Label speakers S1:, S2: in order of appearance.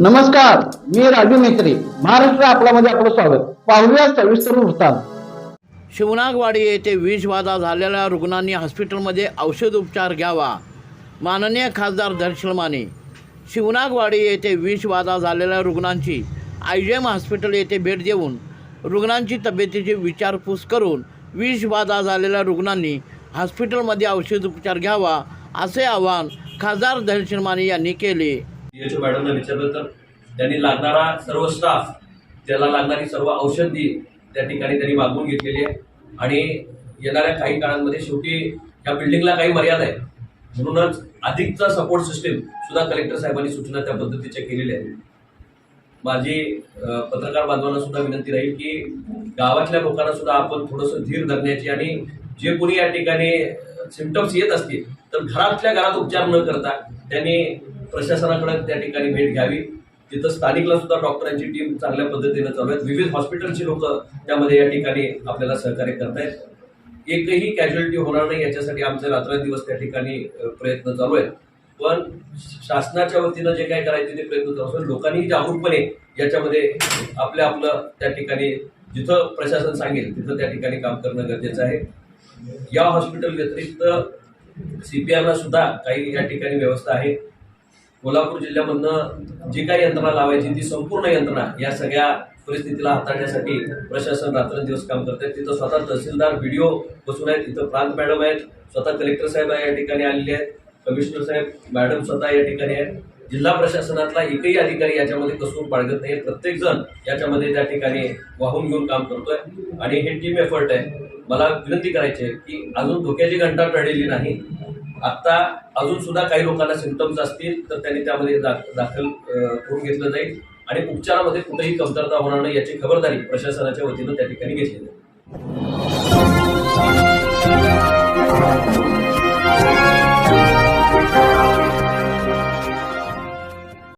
S1: नमस्कार मी राजू मेत्री महाराष्ट्र आपल्यामध्ये आपलं स्वागत. पाहूया सविस्तर वृत्तांत.
S2: शिवनागवाडी येथे विषबाधा झालेल्या रुग्णांनी हॉस्पिटलमध्ये औषध उपचार घ्यावा. माननीय खासदार दर्शन माने. शिवनागवाडी येथे विषबाधा झालेल्या रुग्णांची आय जी एम हॉस्पिटल येथे भेट देऊन रुग्णांची तब्येतीची विचारपूस करून विषबाधा झालेल्या रुग्णांनी हॉस्पिटलमध्ये औषध उपचार घ्यावा असे आवाहन खासदार दर्शन माने यांनी केले.
S3: डीएचओ मॅडमला विचारलं तर त्यांनी लागणारा सर्व स्टाफ त्याला लागणारी सर्व औषधी त्या ठिकाणी त्यांनी मागवून घेतलेली आहे. आणि येणाऱ्या काही काळांमध्ये शेवटी या बिल्डिंगला काही मर्यादा आहे म्हणूनच अधिकचा सपोर्ट सिस्टीम सुद्धा कलेक्टर साहेबांनी सूचना त्या पद्धतीच्या केलेल्या आहेत. माझी पत्रकार बांधवांना सुद्धा विनंती राहील की गावातल्या लोकांना सुद्धा आपण थोडंसं धीर धरण्याची आणि जे कोणी या ठिकाणी सिमटम्स येत असतील तर घरातल्या घरात उपचार न करता त्यांनी प्रशासनाकडे त्या ठिकाणी भेट घ्यावी. तिथं स्थानिकला सुद्धा डॉक्टरांची टीम चांगल्या पद्धतीनं चालू आहेत. विविध हॉस्पिटलची लोक त्यामध्ये या ठिकाणी आपल्याला सहकार्य करतायत. एकही कॅज्युअलिटी होणार नाही याच्यासाठी आमचे रात्रंदिवस त्या ठिकाणी प्रयत्न चालू आहेत. पण शासनाच्या वतीनं जे काय करायचे ते प्रयत्न चालू आहेत लोकांनी जागरूकपणे याच्यामध्ये आपलं आपलं त्या ठिकाणी जिथं प्रशासन सांगेल तिथं त्या ठिकाणी काम करणं गरजेचं आहे. या हॉस्पिटल व्यतिरिक्त सीपीआरला सुद्धा काही या ठिकाणी व्यवस्था आहे. कोल्हापूर जिल्ह्यामधनं जी काही यंत्रणा लावायची ती संपूर्ण यंत्रणा या सगळ्या परिस्थितीला हाताळण्यासाठी प्रशासन रात्रंदिवस काम करत आहे तिथं स्वतः तहसीलदार व्हिडिओ बसून आहेत. तिथं प्रांत मॅडम आहेत. स्वतः कलेक्टर साहेब या ठिकाणी आलेले आहेत. कमिशनर साहेब मॅडम स्वतः या ठिकाणी आहेत. जिल्हा प्रशासनातला एकही अधिकारी याच्यामध्ये कसूर बाळगत नाही प्रत्येकजण याच्यामध्ये त्या ठिकाणी वाहून घेऊन काम करतोय. आणि हे टीम एफर्ट आहे. मला विनंती करायची आहे की अजून धोक्याची घंटा टळलेली नाही. आत्ता अजून सुद्धा काही लोकांना सिमटम्स असतील तर त्यांनी त्यामध्ये दा- दाखल करून घेतलं जाईल. आणि उपचारामध्ये कुठेही कमतरता होणार नाही याची खबरदारी प्रशासनाच्या वतीनं त्या ठिकाणी घेतली जाईल.